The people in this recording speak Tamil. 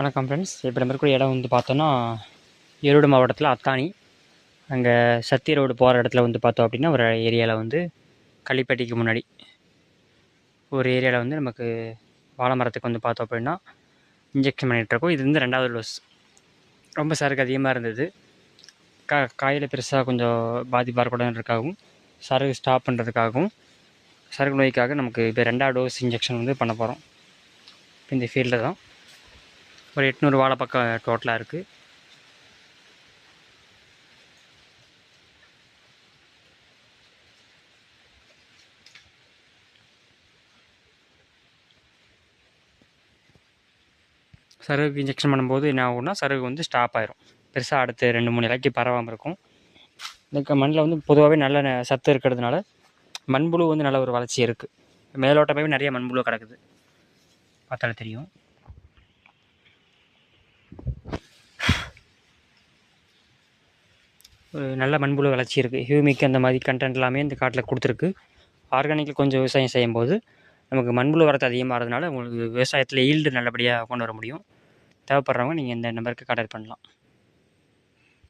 வணக்கம் ஃப்ரெண்ட்ஸ் இப்போ நம்ம இருக்கிற இடம் வந்து பார்த்தோன்னா ஈரோடு மாவட்டத்தில் அத்தானி அங்கே சத்தி ரோடு போகிற இடத்துல வந்து பார்த்தோம் அப்படின்னா ஒரு ஏரியாவில் வந்து களிப்பட்டிக்கு முன்னாடி. ஒரு ஏரியாவில் வந்து நமக்கு வாழை மரத்துக்கு வந்து பார்த்தோம் அப்படின்னா இன்ஜெக்ஷன் பண்ணிகிட்ருக்கோம் இது வந்து ரெண்டாவது டோஸ் ரொம்ப சரக்கு அதிகமாக இருந்தது. கா காயில் பெருசாக கொஞ்சம் பாதிப்பாக இருக்கக்கூடாதுன்றதுக்காகவும் சரக்கு ஸ்டாப் பண்ணுறதுக்காகவும் சரக்கு நோய்க்காக நமக்கு இப்போ ரெண்டாவது டோஸ் இன்ஜெக்ஷன் வந்து பண்ண போகிறோம் இந்த ஃபீல்டில் தான். ஒரு எட்நூறு வாழை பக்கம் டோட்டலாக இருக்குது சருகுக்கு இன்ஜெக்ஷன் பண்ணும்போது என்ன ஆகும்னா சருகு வந்து ஸ்டாப் ஆயிரும். பெருசாக அடுத்து ரெண்டு மூணு இலைக்கு பரவாமல் இருக்கும். இந்த மண்ணில் வந்து பொதுவாகவே நல்ல ந- சத்து இருக்கிறதுனால மண்புழு வந்து நல்ல ஒரு வளர்ச்சி இருக்குது மேலோட்டமாகவே நிறைய மண்புழு கிடக்குது. பார்த்தாலே தெரியும். நல்ல மண்புழு வளர்ச்சி இருக்குது ஹியூமிக் அந்த மாதிரி கண்டென்ட் எல்லாமே இந்த காட்டில் கொடுத்துருக்கு. ஆர்கானிக்கில் கொஞ்சம் விவசாயம் செய்யும்போது நமக்கு மண்புழு வரத்து அதிகமாகிறதுனால உங்களுக்கு விவசாயத்தில் ஈல்டு நல்லபடியாக கொண்டு வர முடியும். தேவைப்படுறவங்க நீங்கள் இந்த நம்பருக்கு கான்டாக்ட் பண்ணலாம்.